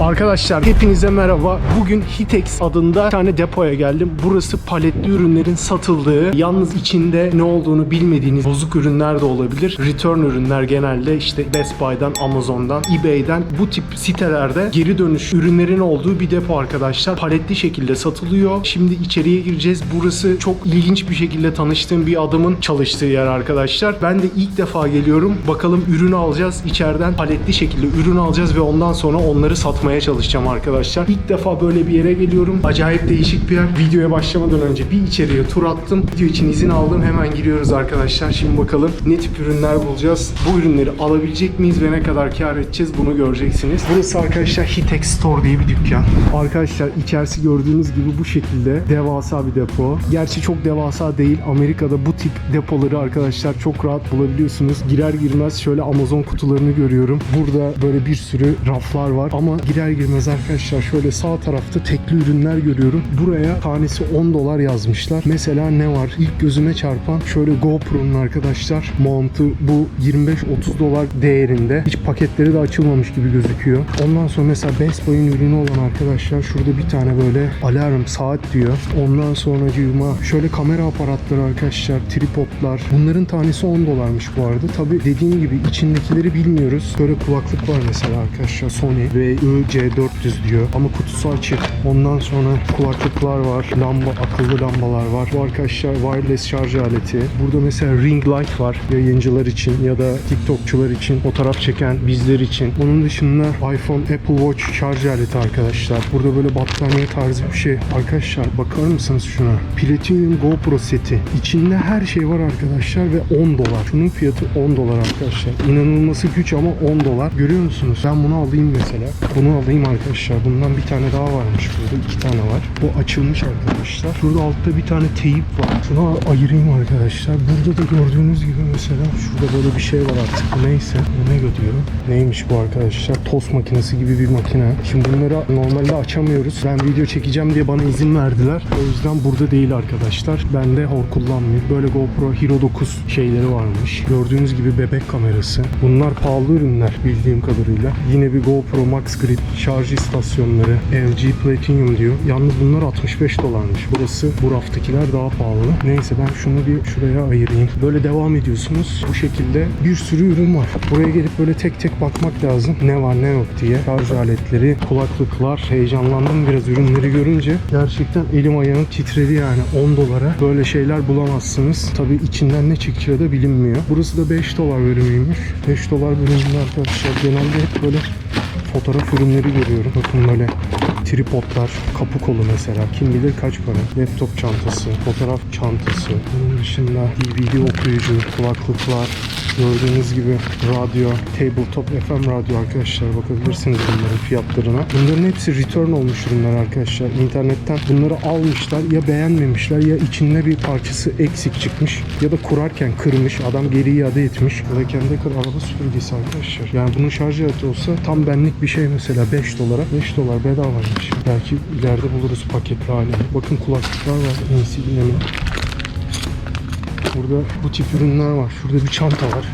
Arkadaşlar hepinize merhaba. Bugün Hitex adında bir tane depoya geldim. Burası paletli ürünlerin satıldığı, yalnız içinde ne olduğunu bilmediğiniz bozuk ürünler de olabilir. Return ürünler genelde işte Best Buy'dan, Amazon'dan, eBay'den bu tip sitelerde geri dönüş ürünlerin olduğu bir depo arkadaşlar. Paletli şekilde satılıyor. Şimdi içeriye gireceğiz. Burası çok ilginç bir şekilde tanıştığım bir adamın çalıştığı yer arkadaşlar. Ben de ilk defa geliyorum. Bakalım ürünü alacağız. İçeriden paletli şekilde ürün alacağız ve ondan sonra onları satmaya çalışacağım arkadaşlar. İlk defa böyle bir yere geliyorum. Acayip değişik bir yer. Videoya başlamadan önce bir içeriye tur attım. Video için izin aldım. Hemen giriyoruz arkadaşlar. Şimdi bakalım ne tip ürünler bulacağız. Bu ürünleri alabilecek miyiz ve ne kadar kar edeceğiz bunu göreceksiniz. Burası arkadaşlar Hitex Store diye bir dükkan. Arkadaşlar içerisi gördüğünüz gibi bu şekilde devasa bir depo. Gerçi çok devasa değil. Amerika'da bu tip depoları arkadaşlar çok rahat bulabiliyorsunuz. Girer girmez şöyle Amazon kutularını görüyorum. Burada böyle bir sürü raflar var ama girer girmez arkadaşlar şöyle sağ tarafta tekli ürünler görüyorum. Buraya tanesi 10 dolar yazmışlar. Mesela ne var? İlk gözüme çarpan şöyle GoPro'nun arkadaşlar mountu bu 25-30 dolar değerinde. Hiç paketleri de açılmamış gibi gözüküyor. Ondan sonra mesela Best Buy'un ürünü olan arkadaşlar şurada bir tane böyle alarm saat diyor. Ondan sonra şöyle kamera aparatları arkadaşlar, tripodlar. Bunların tanesi 10 dolarmış bu arada. Tabi dediğim gibi içindekileri bilmiyoruz. Böyle kulaklık var mesela arkadaşlar Sony VI-C400 diyor. Ama kutusu açık. Ondan sonra kulaklıklar var. Lamba, akıllı lambalar var. Bu arkadaşlar wireless şarj aleti. Burada mesela ring light var. Yayıncılar için ya da TikTokçular için, fotoğraf çeken bizler için. Onun dışında iPhone, Apple Watch şarj aleti arkadaşlar. Burada böyle battaniye tarzı bir şey. Arkadaşlar bakar mısınız şuna? Platinum GoPro seti. İçinde her şey var arkadaşlar ve 10 dolar. Şunun fiyatı 10 dolar arkadaşlar. İnanılması güç ama 10 dolar. Görüyor musunuz? Ben bunu alayım mesela. Bunu alayım arkadaşlar. Bundan bir tane daha varmış burada. iki tane var. Bu açılmış arkadaşlar. Şurada altta bir tane teyip var. Şunu ayırayım arkadaşlar. Burada da gördüğünüz gibi mesela şurada böyle bir şey var artık. Neyse. Bu ne diyor? Neymiş bu arkadaşlar? Tost makinesi gibi bir makine. Şimdi bunları normalde açamıyoruz. Ben video çekeceğim diye bana izin verdiler. O yüzden burada değil arkadaşlar. Ben de hor kullanmıyor. Böyle GoPro Hero 9 şeyleri varmış. Gördüğünüz gibi bebek kamerası. Bunlar pahalı ürünler bildiğim kadarıyla. Yine bir GoPro Max Grip şarj istasyonları. LG Platinum diyor. Yalnız bunlar 65 dolarmış. Burası bu raftakiler daha pahalı. Neyse ben şunu bir şuraya ayırayım. Böyle devam ediyorsunuz. Bu şekilde bir sürü ürün var. Buraya gelip böyle tek tek bakmak lazım. Ne var ne yok diye. Şarj aletleri, kulaklıklar. Heyecanlandım biraz ürünleri görünce. Gerçekten elim ayağım titredi yani. 10 dolara böyle şeyler bulamazsınız. Tabii içinden ne çıkacağı da bilinmiyor. Burası da 5 dolar bölümüymüş. 5 dolar bölümünde arkadaşlar genelde hep böyle fotoğraf ürünleri görüyorum. Bakın böyle tripodlar, kapı kolu mesela. Kim bilir kaç para. Laptop çantası, fotoğraf çantası. Bunun dışında DVD okuyucu, kulaklıklar, Gördüğünüz gibi radyo, tabletop FM radyo arkadaşlar bakabilirsiniz bunların fiyatlarına. Bunların hepsi return olmuş ürünler arkadaşlar. İnternetten bunları almışlar ya beğenmemişler ya içinde bir parçası eksik çıkmış ya da kurarken kırmış. Adam geri iade etmiş. Ya da kendi kır araba süpürgesi arkadaşlar. Yani bunun şarj aleti olsa tam benlik bir şey mesela 5 dolara 5 dolar bedavaymış. Belki ileride buluruz paketli halini. Bakın kulaklıklar var. Insignia'nın. Burada bu tip ürünler var. Şurada bir çanta var.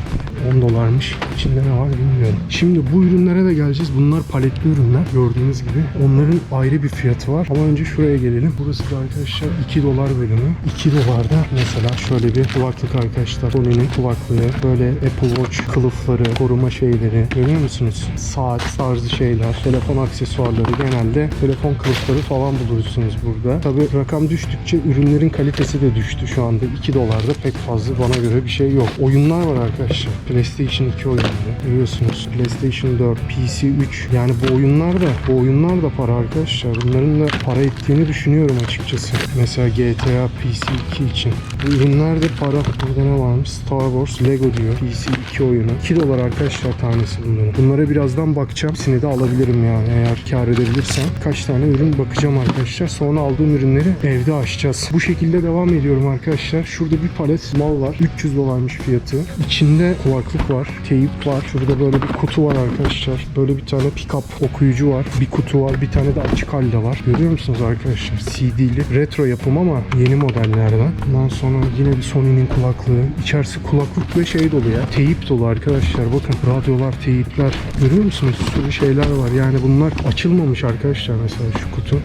10 dolarmış. İçinde ne var bilmiyorum. Şimdi bu ürünlere de geleceğiz. Bunlar paletli ürünler. Gördüğünüz gibi. Onların ayrı bir fiyatı var. Ama önce şuraya gelelim. Burası da arkadaşlar 2 dolar bölümü. 2 dolarda mesela şöyle bir kulaklık arkadaşlar. Sony'nin kulaklığı. Böyle Apple Watch kılıfları, koruma şeyleri. Görüyor musunuz? Saat tarzı şeyler. Telefon aksesuarları. Genelde telefon kılıfları falan bulursunuz burada. Tabi rakam düştükçe ürünlerin kalitesi de düştü şu anda. 2 dolarda pek fazla bana göre bir şey yok. Oyunlar var arkadaşlar. PlayStation 2 oyunları. Görüyorsunuz. PlayStation 4, PC 3. Yani bu oyunlar da bu oyunlar da para arkadaşlar. Bunların da para ettiğini düşünüyorum açıkçası. Mesela GTA PC 2 için. Bu ürünler de para. Burada ne varmış? Star Wars Lego diyor. PC 2 oyunu. 2 dolar arkadaşlar tanesi bunların. Bunlara birazdan bakacağım. Hepsini de alabilirim yani eğer kar edebilirsem. Kaç tane ürün bakacağım arkadaşlar. Sonra aldığım ürünleri evde açacağız. Bu şekilde devam ediyorum arkadaşlar. Şurada bir palet mal var. 300 dolarmış fiyatı. İçinde kulak kulaklık var. Teyip var. Şurada böyle bir kutu var arkadaşlar. Böyle bir tane pick-up okuyucu var. Bir kutu var. Bir tane de açık halde var. Görüyor musunuz arkadaşlar? CD'li. Retro yapım ama yeni modellerden. Ondan sonra yine bir Sony'nin kulaklığı. İçerisi kulaklık ve şey dolu ya. Teyip dolu arkadaşlar. Bakın radyolar, teyipler. Görüyor musunuz? Bir sürü şeyler var. Yani bunlar açılmamış arkadaşlar mesela şu kutu.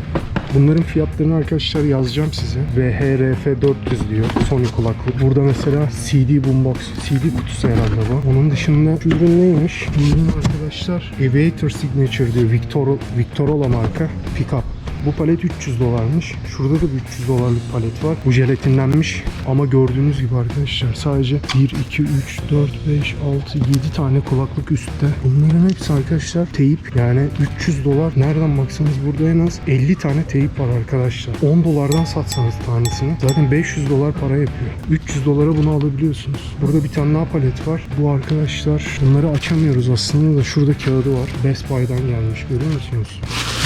Bunların fiyatlarını arkadaşlar yazacağım size. VHRF 400 diyor Sony kulaklık. Burada mesela CD boombox, CD kutusu herhalde bu. Onun dışında şu ürün neymiş? Bu ürün arkadaşlar Aviator Signature diyor. Victor, Victorola marka pickup. Bu palet 300 dolarmış. Şurada da bir 300 dolarlık palet var. Bu jelatinlenmiş ama gördüğünüz gibi arkadaşlar sadece 1, 2, 3, 4, 5, 6, 7 tane kulaklık üstte. Bunların hepsi arkadaşlar teyip. Yani 300 dolar. Nereden baksanız burada en az 50 tane teyip var arkadaşlar. 10 dolardan satsanız tanesini zaten 500 dolar para yapıyor. 300 dolara bunu alabiliyorsunuz. Burada bir tane daha palet var. Bu arkadaşlar bunları açamıyoruz aslında da şurada kağıdı var. Best Buy'dan gelmiş görüyor musunuz?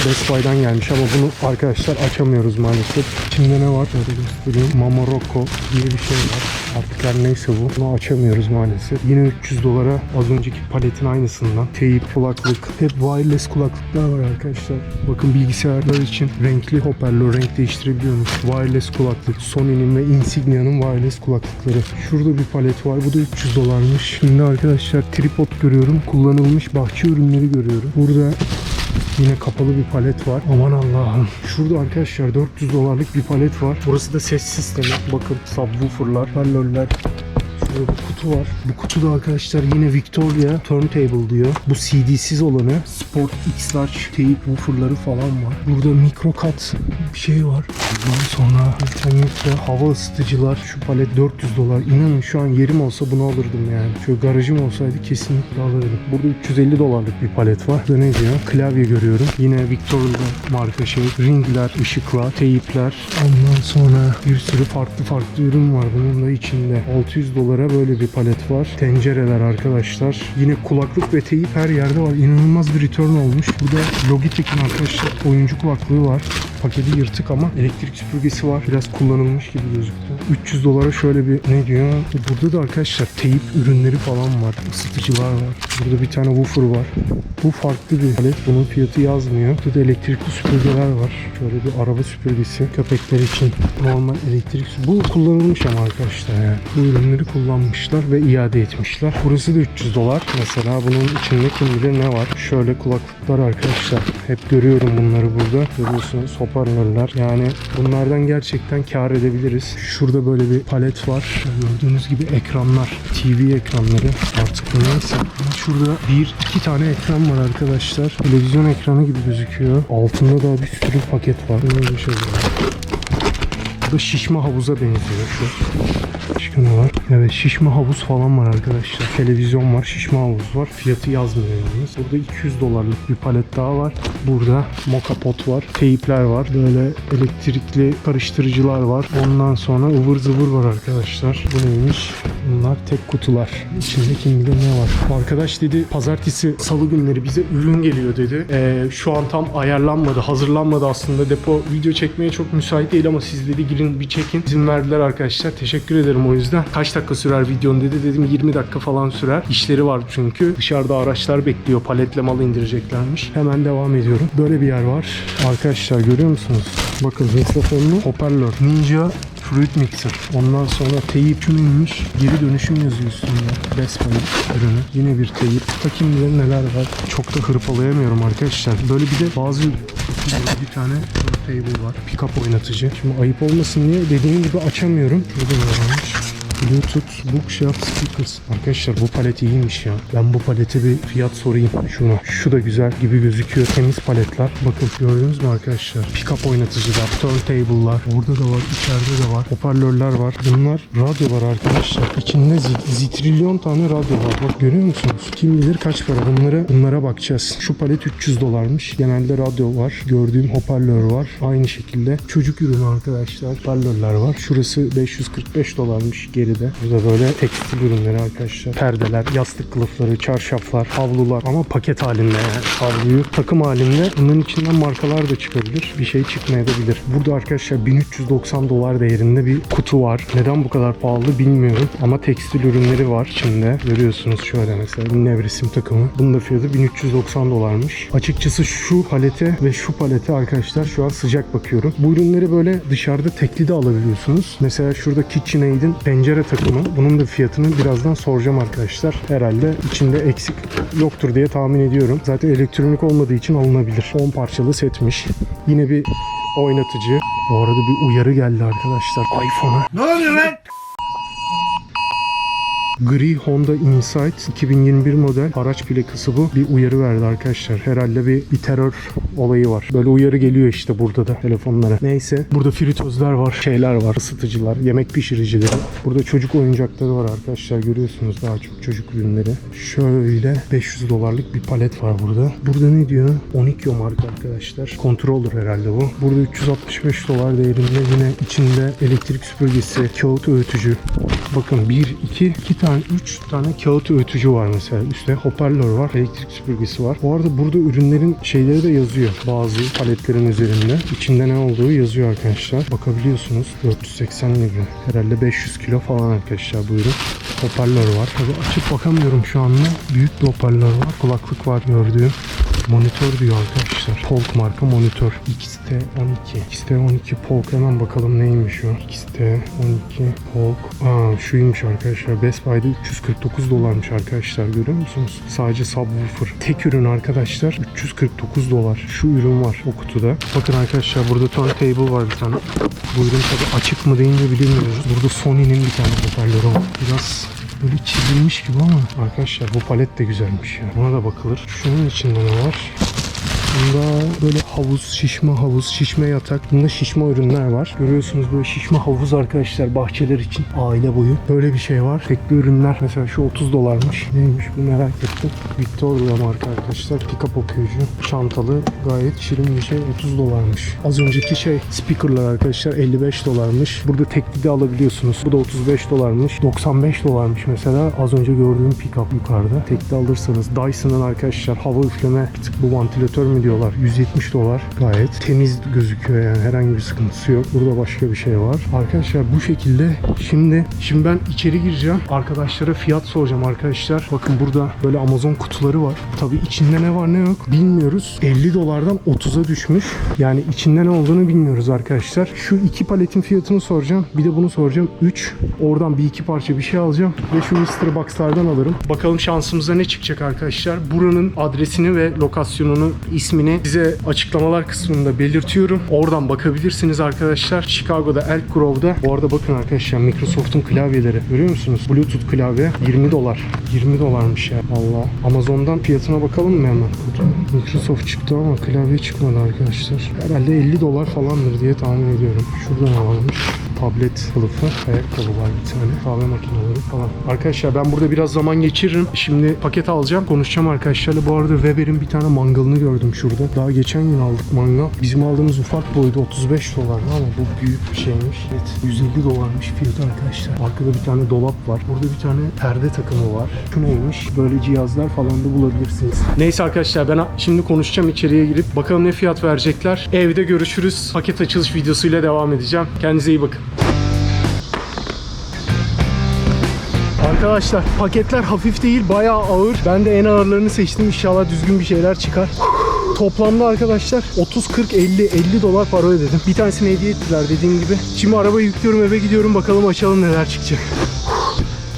Best Buy'dan gelmiş ama bunu arkadaşlar açamıyoruz maalesef. İçinde ne var? Şöyle göstereyim. Mamorocco diye bir şey var. Artık her neyse bu. Bunu açamıyoruz maalesef. Yine 300 dolara az önceki paletin aynısından. Teyip, kulaklık. Hep wireless kulaklıklar var arkadaşlar. Bakın bilgisayarlar için renkli hoparlör renk değiştirebiliyormuş. Wireless kulaklık. Sony'nin ve Insignia'nın wireless kulaklıkları. Şurada bir palet var. Bu da 300 dolarmış. Şimdi arkadaşlar tripod görüyorum. Kullanılmış bahçe ürünleri görüyorum. Burada Yine kapalı bir palet var. Aman Allah'ım. Şurada arkadaşlar 400 dolarlık bir palet var. Burası da ses sistemi. Bakın subwooferlar, hoparlörler. Şurada bir kutu var. Bu kutuda arkadaşlar yine Victoria Turntable diyor. Bu CD'siz olanı. Sport X-Large teyip wooferları falan var. Burada mikrokat bir şey var. Ondan sonra internette hava ısıtıcılar. Şu palet 400 dolar. İnanın şu an yerim olsa bunu alırdım yani. Şöyle garajım olsaydı kesinlikle alırdım. Burada 350 dolarlık bir palet var. Burada ne diyor? Klavye görüyorum. Yine Victoria marka şey. Ringler, ışıklar, teyipler. Ondan sonra bir sürü farklı farklı ürün var bunun da içinde. 600 dolara böyle bir palet var. Tencereler arkadaşlar. Yine kulaklık ve teyip her yerde var. İnanılmaz bir return olmuş. Burada Logitech'in arkadaşlar oyuncu kulaklığı var. Paketi yırtık ama elektrik süpürgesi var. Biraz kullanılmış gibi gözüktü. 300 dolara şöyle bir ne diyor? Burada da arkadaşlar teyip ürünleri falan var. Isıtıcılar var. Burada bir tane woofer var. Bu farklı bir palet. Bunun fiyatı yazmıyor. Burada da elektrikli süpürgeler var. Şöyle bir araba süpürgesi. Köpekler için normal elektrik Bu kullanılmış ama arkadaşlar yani. Bu ürünleri kullanmışlar ve iade etmişler. Burası da 300 dolar. Mesela bunun içinde kim bilir ne var. Şöyle kulaklıklar arkadaşlar. Hep görüyorum bunları burada. Görüyorsunuz hoparlörler. Yani bunlardan gerçekten kar edebiliriz. Şurada böyle bir palet var. Gördüğünüz gibi ekranlar. TV ekranları. Artık neyse. Şurada bir iki tane ekran var arkadaşlar. Televizyon ekranı gibi gözüküyor. Altında da bir sürü paket var. Böyle bir şey. Bu da şişme havuza benziyor şu. Başka ne var? Evet şişme havuz falan var arkadaşlar. Televizyon var, şişme havuz var. Fiyatı yazmıyor yalnız. Burada 200 dolarlık bir palet daha var. Burada moka pot var. Teyipler var. Böyle elektrikli karıştırıcılar var. Ondan sonra ıvır zıvır var arkadaşlar. Bu neymiş? Bunlar tek kutular. İçinde kim bilir ne var. Arkadaş dedi pazartesi salı günleri bize ürün geliyor dedi. Ee, şu an tam ayarlanmadı, hazırlanmadı aslında. Depo video çekmeye çok müsait değil ama siz dedi girin bir çekin. İzin verdiler arkadaşlar. Teşekkür ederim o yüzden. Kaç dakika sürer videon dedi. Dedim 20 dakika falan sürer. İşleri var çünkü. Dışarıda araçlar bekliyor. Paletle mal indireceklermiş. Hemen devam ediyorum. Böyle bir yer var. Arkadaşlar görüyor musunuz? Bakın mikrofonlu hoparlör. Ninja Fruit Mixer. Ondan sonra teyip şu neymiş? Geri dönüşüm yazıyor üstünde. Best Buy ürünü. Yine bir teyip. Bakayım neler var. Çok da hırpalayamıyorum arkadaşlar. Böyle bir de bazı bir tane turntable var. Pickup oynatıcı. Şimdi ayıp olmasın diye dediğim gibi açamıyorum. Şurada varmış? Bluetooth Bookshelf Speakers. Arkadaşlar bu palet iyiymiş ya. Ben bu palete bir fiyat sorayım şuna. Şu da güzel gibi gözüküyor. Temiz paletler. Bakın gördünüz mü arkadaşlar? Pickup oynatıcılar, turntable'lar. Burada da var, içeride de var. Hoparlörler var. Bunlar radyo var arkadaşlar. İçinde zi- zitrilyon tane radyo var. Bak görüyor musunuz? Kim bilir kaç para. Bunlara, bunlara bakacağız. Şu palet 300 dolarmış. Genelde radyo var. Gördüğüm hoparlör var. Aynı şekilde çocuk ürünü arkadaşlar. Hoparlörler var. Şurası 545 dolarmış geri de. Burada böyle tekstil ürünleri arkadaşlar. Perdeler, yastık kılıfları, çarşaflar, havlular ama paket halinde yani. Havluyu takım halinde. Bunların içinden markalar da çıkabilir. Bir şey çıkmayabilir. Burada arkadaşlar 1390 dolar değerinde bir kutu var. Neden bu kadar pahalı bilmiyorum. Ama tekstil ürünleri var içinde. Görüyorsunuz şöyle mesela nevresim takımı. Bunun da fiyatı 1390 dolarmış. Açıkçası şu palete ve şu palete arkadaşlar şu an sıcak bakıyorum. Bu ürünleri böyle dışarıda tekli de alabiliyorsunuz. Mesela şurada KitchenAid'in pencere takımı. Bunun da fiyatını birazdan soracağım arkadaşlar. Herhalde içinde eksik yoktur diye tahmin ediyorum. Zaten elektronik olmadığı için alınabilir. 10 parçalı setmiş. Yine bir oynatıcı. Bu arada bir uyarı geldi arkadaşlar iPhone'a. Ne oluyor lan? Gri Honda Insight 2021 model araç plakası bu. Bir uyarı verdi arkadaşlar. Herhalde bir, bir terör olayı var. Böyle uyarı geliyor işte burada da telefonlara. Neyse. Burada fritözler var, şeyler var, ısıtıcılar, yemek pişiricileri. Burada çocuk oyuncakları var arkadaşlar. Görüyorsunuz daha çok çocuk ürünleri. Şöyle 500 dolarlık bir palet var burada. Burada ne diyor? Onikyo marka arkadaşlar. Controller herhalde bu. Burada 365 dolar değerinde yine içinde elektrik süpürgesi, kağıt öğütücü. Bakın 1, 2, 2 tane, 3 tane kağıt öğütücü var mesela. Üstte hoparlör var, elektrik süpürgesi var. Bu arada burada ürünlerin şeyleri de yazıyor. Bazı paletlerin üzerinde. İçinde ne olduğu yazıyor arkadaşlar. Bakabiliyorsunuz. 480 lira. Herhalde 500 kilo falan arkadaşlar bu ürün. Hoparlör var. Tabii açıp bakamıyorum şu anda. Büyük bir hoparlör var. Kulaklık var gördüğüm. Monitör diyor arkadaşlar. Polk marka monitör. XT12. XT12 Polk hemen bakalım neymiş o. XT12 Polk. Aa şuymuş arkadaşlar. Best Buy'da 349 dolarmış arkadaşlar. Görüyor musunuz? Sadece subwoofer. Tek ürün arkadaşlar 349 dolar. Şu ürün var o kutuda. Bakın arkadaşlar burada turntable var bir tane. Bu ürün tabi açık mı değil mi. Burada Sony'nin bir tane hoparlörü var. Biraz böyle çizilmiş gibi ama arkadaşlar bu palet de güzelmiş ya. Buna da bakılır. Şunun içinde ne var? Bunda böyle havuz, şişme havuz, şişme yatak. Bunda şişme ürünler var. Görüyorsunuz böyle şişme havuz arkadaşlar bahçeler için aile boyu. Böyle bir şey var. Tekli ürünler. Mesela şu 30 dolarmış. Neymiş bu merak ettim. Victoria marka arkadaşlar. Pick-up okuyucu. Çantalı. Gayet şirin bir şey. 30 dolarmış. Az önceki şey speakerlar arkadaşlar 55 dolarmış. Burada tekli de alabiliyorsunuz. Bu da 35 dolarmış. 95 dolarmış mesela. Az önce gördüğüm pick-up yukarıda. Tekli alırsanız Dyson'ın arkadaşlar hava üfleme bir tık bu vantilatör mü diyorlar. 170 dolar. Gayet temiz gözüküyor yani herhangi bir sıkıntısı yok. Burada başka bir şey var. Arkadaşlar bu şekilde şimdi şimdi ben içeri gireceğim. Arkadaşlara fiyat soracağım arkadaşlar. Bakın burada böyle Amazon kutuları var. Tabii içinde ne var ne yok bilmiyoruz. 50 dolardan 30'a düşmüş. Yani içinde ne olduğunu bilmiyoruz arkadaşlar. Şu iki paletin fiyatını soracağım. Bir de bunu soracağım. 3. Oradan bir iki parça bir şey alacağım. Ve şu Mystery Box'lardan alırım. Bakalım şansımıza ne çıkacak arkadaşlar. Buranın adresini ve lokasyonunu, ismini size açıklamalar kısmında belirtiyorum. Oradan bakabilirsiniz arkadaşlar. Chicago'da Elk Grove'da. Bu arada bakın arkadaşlar Microsoft'un klavyeleri. Görüyor musunuz? Bluetooth klavye 20 dolar. 20 dolarmış ya. Valla. Amazon'dan fiyatına bakalım mı hemen? Microsoft çıktı ama klavye çıkmadı arkadaşlar. Herhalde 50 dolar falandır diye tahmin ediyorum. Şurada ne varmış? Tablet kılıfı, ayakkabı var bir tane, kahve makineleri falan. Arkadaşlar ben burada biraz zaman geçiririm. Şimdi paket alacağım, konuşacağım arkadaşlarla. Bu arada Weber'in bir tane mangalını gördüm şurada. Daha geçen gün aldık mangal. Bizim aldığımız ufak boydu 35 dolardı ama bu büyük bir şeymiş. Evet 150 dolarmış fiyatı arkadaşlar. Arkada bir tane dolap var. Burada bir tane perde takımı var. Şu neymiş? Böyle cihazlar falan da bulabilirsiniz. Neyse arkadaşlar ben şimdi konuşacağım içeriye girip bakalım ne fiyat verecekler. Evde görüşürüz. Paket açılış videosuyla devam edeceğim. Kendinize iyi bakın. Arkadaşlar paketler hafif değil bayağı ağır. Ben de en ağırlarını seçtim. İnşallah düzgün bir şeyler çıkar. Toplamda arkadaşlar 30, 40, 50, 50 dolar para ödedim. Bir tanesini hediye ettiler dediğim gibi. Şimdi arabayı yüklüyorum eve gidiyorum bakalım açalım neler çıkacak.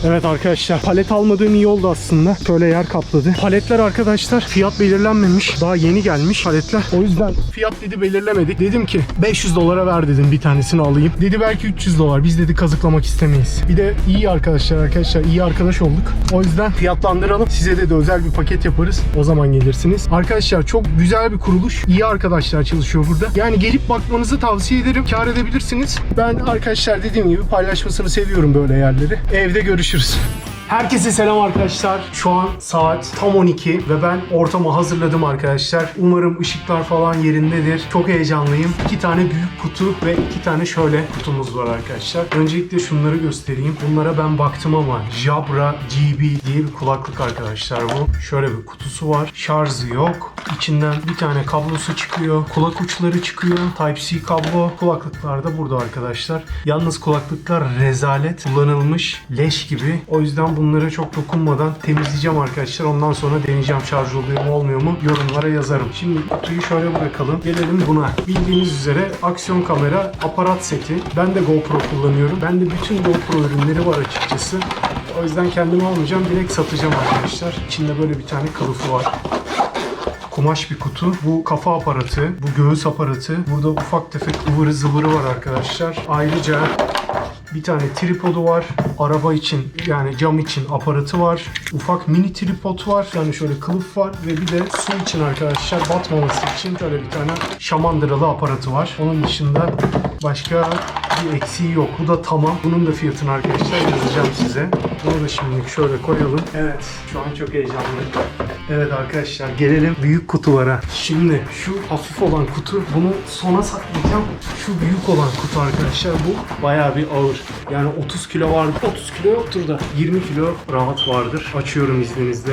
Evet arkadaşlar palet almadığım iyi oldu aslında. Şöyle yer kapladı. Paletler arkadaşlar fiyat belirlenmemiş. Daha yeni gelmiş paletler. O yüzden fiyat dedi belirlemedik. Dedim ki 500 dolara ver dedim bir tanesini alayım. Dedi belki 300 dolar. Biz dedi kazıklamak istemeyiz. Bir de iyi arkadaşlar arkadaşlar iyi arkadaş olduk. O yüzden fiyatlandıralım. Size de, de özel bir paket yaparız. O zaman gelirsiniz. Arkadaşlar çok güzel bir kuruluş. İyi arkadaşlar çalışıyor burada. Yani gelip bakmanızı tavsiye ederim. Kar edebilirsiniz. Ben arkadaşlar dediğim gibi paylaşmasını seviyorum böyle yerleri. Evde görüşürüz. Görüşürüz. Herkese selam arkadaşlar. Şu an saat tam 12 ve ben ortamı hazırladım arkadaşlar. Umarım ışıklar falan yerindedir. Çok heyecanlıyım. İki tane büyük kutu ve iki tane şöyle kutumuz var arkadaşlar. Öncelikle şunları göstereyim. Bunlara ben baktım ama Jabra GB diye bir kulaklık arkadaşlar bu. Şöyle bir kutusu var. Şarjı yok. İçinden bir tane kablosu çıkıyor. Kulak uçları çıkıyor. Type-C kablo. Kulaklıklar da burada arkadaşlar. Yalnız kulaklıklar rezalet. Kullanılmış leş gibi. O yüzden bunları çok dokunmadan temizleyeceğim arkadaşlar. Ondan sonra deneyeceğim şarj oluyor mu olmuyor mu yorumlara yazarım. Şimdi kutuyu şöyle bırakalım. Gelelim buna. Bildiğiniz üzere aksiyon kamera aparat seti. Ben de GoPro kullanıyorum. Ben de bütün GoPro ürünleri var açıkçası. O yüzden kendimi almayacağım. Direkt satacağım arkadaşlar. İçinde böyle bir tane kılıfı var kumaş bir kutu. Bu kafa aparatı, bu göğüs aparatı. Burada ufak tefek ıvırı zıvırı var arkadaşlar. Ayrıca bir tane tripodu var. Araba için yani cam için aparatı var. Ufak mini tripod var. Yani şöyle kılıf var ve bir de su için arkadaşlar batmaması için şöyle bir tane şamandıralı aparatı var. Onun dışında başka bir eksiği yok. Bu da tamam. Bunun da fiyatını arkadaşlar yazacağım size. Bunu da şimdilik şöyle koyalım. Evet. Şu an çok heyecanlı. Evet arkadaşlar gelelim büyük kutulara. Şimdi şu hafif olan kutu bunu sona saklayacağım. Şu büyük olan kutu arkadaşlar bu bayağı bir ağır. Yani 30 kilo var. 30 kilo yoktur da 20 kilo rahat vardır. Açıyorum izninizle.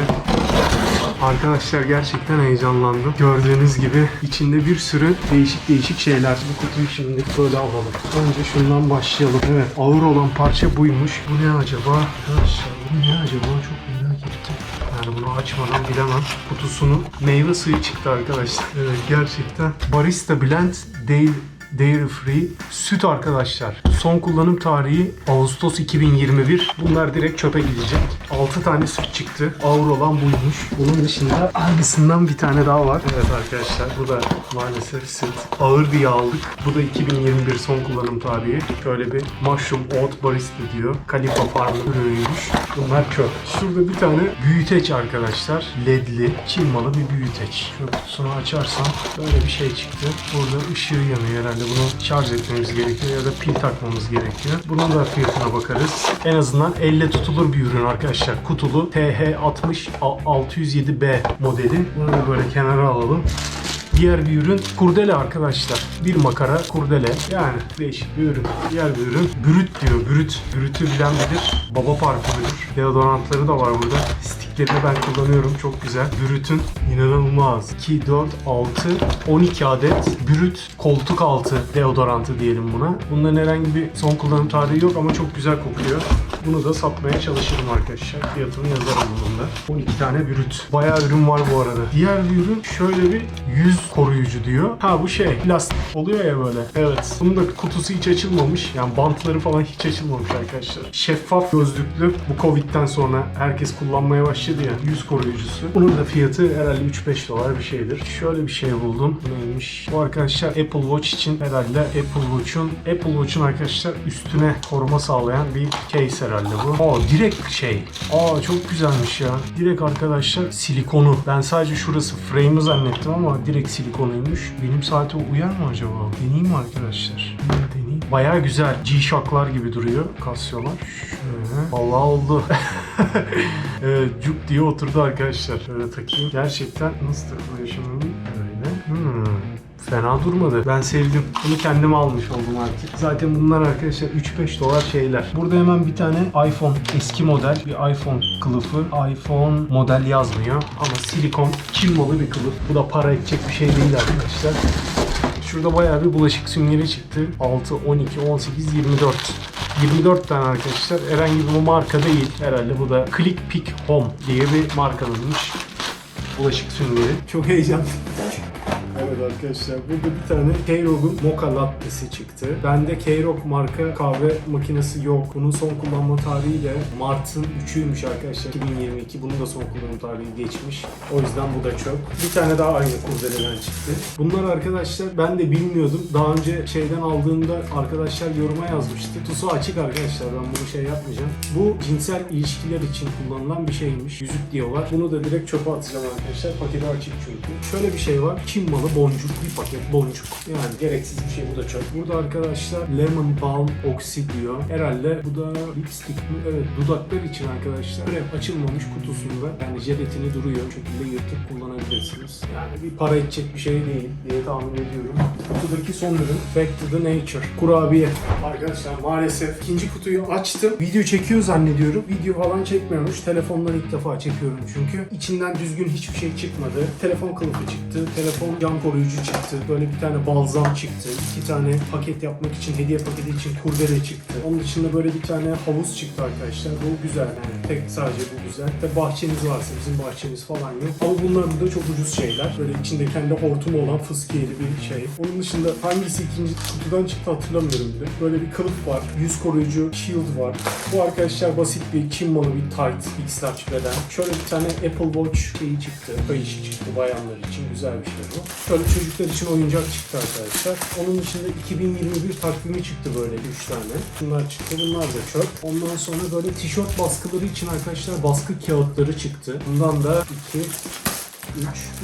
Arkadaşlar gerçekten heyecanlandım. Gördüğünüz gibi içinde bir sürü değişik değişik şeyler. Bu kutuyu şimdi böyle alalım. Önce şundan başlayalım. Evet ağır olan parça buymuş. Bu ne acaba? Arkadaşlar bu ne acaba? Çok. Yani bunu açmadan bilemem. Kutusunun meyve suyu çıktı arkadaşlar. Evet gerçekten. Barista Blend değil Dairy Free süt arkadaşlar. Son kullanım tarihi Ağustos 2021. Bunlar direkt çöpe gidecek. 6 tane süt çıktı. Ağır olan buymuş. Bunun dışında aynısından bir tane daha var. Evet arkadaşlar bu da maalesef süt. Ağır diye aldık. Bu da 2021 son kullanım tarihi. Şöyle bir Mushroom Oat Barista diyor. Kalifa Farm ürünüymüş. Bunlar çöp. Şurada bir tane büyüteç arkadaşlar. Ledli, Çin malı bir büyüteç. Şöyle kutusunu açarsam böyle bir şey çıktı. Burada ışığı yanıyor herhalde. Bunu şarj etmemiz gerekiyor ya da pil takmamız gerekiyor. Bunun da fiyatına bakarız. En azından elle tutulur bir ürün arkadaşlar. Kutulu TH60 607B modeli. Bunu da böyle kenara alalım. Diğer bir ürün kurdele arkadaşlar. Bir makara kurdele. Yani değişik bir ürün. Diğer bir ürün brüt diyor. Brüt. Brütü bilen bilir. Baba parfümüdür. Deodorantları da var burada. Stiklerini ben kullanıyorum. Çok güzel. Brüt'ün inanılmaz. 2, 4, 6, 12 adet brüt koltuk altı deodorantı diyelim buna. Bunların herhangi bir son kullanım tarihi yok ama çok güzel kokuyor. Bunu da satmaya çalışırım arkadaşlar. Fiyatını yazarım bunun da. 12 tane brüt. Bayağı ürün var bu arada. Diğer bir ürün şöyle bir yüz koruyucu diyor. Ha bu şey plastik oluyor ya böyle. Evet. Bunun da kutusu hiç açılmamış. Yani bantları falan hiç açılmamış arkadaşlar. Şeffaf gözlüklü. Bu Covid'den sonra herkes kullanmaya başladı ya. Yüz koruyucusu. Bunun da fiyatı herhalde 3-5 dolar bir şeydir. Şöyle bir şey buldum. Neymiş? Bu arkadaşlar Apple Watch için herhalde Apple Watch'un Apple Watch'un arkadaşlar üstüne koruma sağlayan bir case herhalde bu. Aa direkt şey. Aa çok güzelmiş ya. Direkt arkadaşlar silikonu. Ben sadece şurası frame'ı zannettim ama direkt silikonuymuş. Benim saate uyar mı acaba? Deneyeyim mi arkadaşlar? Deneyeyim. Bayağı güzel. G-Shock'lar gibi duruyor. Kasyolar. Şöyle. Vallahi oldu. evet, cuk diye oturdu arkadaşlar. Şöyle takayım. Gerçekten nasıl takılıyor şimdi? Böyle. Hmm. Fena durmadı. Ben sevdim. Bunu kendim almış oldum artık. Zaten bunlar arkadaşlar 3-5 dolar şeyler. Burada hemen bir tane iPhone eski model bir iPhone kılıfı. iPhone model yazmıyor ama silikon Çin malı bir kılıf. Bu da para edecek bir şey değil arkadaşlar. Şurada bayağı bir bulaşık süngeri çıktı. 6, 12, 18, 24. 24 tane arkadaşlar. Herhangi bir marka değil. Herhalde bu da Click Pick Home diye bir markanınmış. Bulaşık süngeri. Çok heyecanlı. Evet arkadaşlar burada bir tane Keyrog'un Mocha Latte'si çıktı. Bende Keyrog marka kahve makinesi yok. Bunun son kullanma tarihi de Mart'ın 3'üymüş arkadaşlar 2022. Bunun da son kullanım tarihi geçmiş. O yüzden bu da çöp. Bir tane daha aynı kurdeleden çıktı. Bunlar arkadaşlar ben de bilmiyordum. Daha önce şeyden aldığımda arkadaşlar yoruma yazmıştı. Tusu açık arkadaşlar ben bunu şey yapmayacağım. Bu cinsel ilişkiler için kullanılan bir şeymiş. Yüzük diyorlar. Bunu da direkt çöpe atacağım arkadaşlar. Paketi açık çünkü. Şöyle bir şey var. Çin malı boncuk, bir paket boncuk. Yani gereksiz bir şey bu da çok. Burada arkadaşlar lemon balm oxy diyor. Herhalde bu da lipstick mi? Evet dudaklar için arkadaşlar. Krem açılmamış kutusunda yani jelatini duruyor. Bu şekilde yırtıp kullanabilirsiniz. Yani bir para edecek bir şey değil diye tahmin ediyorum. Kutudaki son ürün Back to the Nature. Kurabiye. Arkadaşlar maalesef ikinci kutuyu açtım. Video çekiyor zannediyorum. Video falan çekmiyormuş. Telefondan ilk defa çekiyorum çünkü. içinden düzgün hiçbir şey çıkmadı. Telefon kılıfı çıktı. Telefon cam koruyucu çıktı. Böyle bir tane balzam çıktı. iki tane paket yapmak için, hediye paketi için kurdele çıktı. Onun dışında böyle bir tane havuz çıktı arkadaşlar. Bu güzel yani. Tek sadece bu güzel. Ve bahçeniz varsa bizim bahçemiz falan yok. Ama bunlar burada çok ucuz şeyler. Böyle içinde kendi hortumu olan fıskiyeli bir şey. Onun dışında hangisi ikinci kutudan çıktı hatırlamıyorum bile. Böyle bir kılıf var. Yüz koruyucu shield var. Bu arkadaşlar basit bir Çin malı bir tight X-Large beden. Şöyle bir tane Apple Watch şeyi çıktı. Kayışı çıktı bayanlar için. Güzel bir şey bu. Şöyle çocuklar için oyuncak çıktı arkadaşlar. Onun dışında 2021 takvimi çıktı böyle 3 tane. Bunlar çıktı. Bunlar da çöp. Ondan sonra böyle tişört baskıları için arkadaşlar baskı kağıtları çıktı. Bundan da 2 3,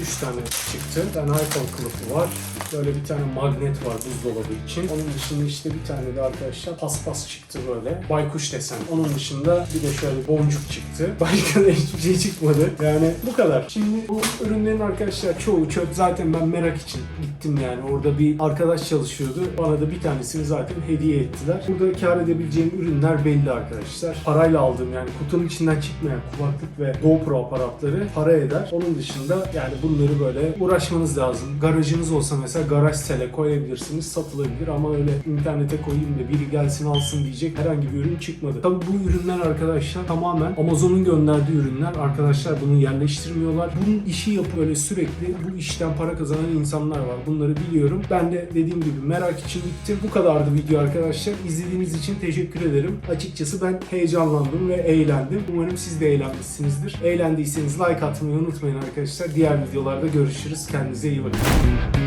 3 tane çıktı. Bir tane iPhone kılıfı var. Böyle bir tane magnet var buzdolabı için. Onun dışında işte bir tane de arkadaşlar paspas çıktı böyle. Baykuş desen. Onun dışında bir de şöyle boncuk çıktı. Başka da hiçbir şey çıkmadı. Yani bu kadar. Şimdi bu ürünlerin arkadaşlar çoğu çöp. Zaten ben merak için gittim yani. Orada bir arkadaş çalışıyordu. Bana da bir tanesini zaten hediye ettiler. Burada kar edebileceğim ürünler belli arkadaşlar. Parayla aldım yani kutunun içinden çıkmayan kulaklık ve GoPro aparatları para eder. Onun dışında yani bunları böyle uğraşmanız lazım. Garajınız olsa mesela garaj sele koyabilirsiniz. Satılabilir ama öyle internete koyayım da biri gelsin alsın diyecek herhangi bir ürün çıkmadı. Tabii bu ürünler arkadaşlar tamamen Amazon'un gönderdiği ürünler. Arkadaşlar bunu yerleştirmiyorlar. Bunun işi yapıp böyle sürekli bu işten para kazanan insanlar var. Bunları biliyorum. Ben de dediğim gibi merak için gittim. Bu kadardı video arkadaşlar. İzlediğiniz için teşekkür ederim. Açıkçası ben heyecanlandım ve eğlendim. Umarım siz de eğlenmişsinizdir. Eğlendiyseniz like atmayı unutmayın arkadaşlar. Diğer videolarda görüşürüz. Kendinize iyi bakın.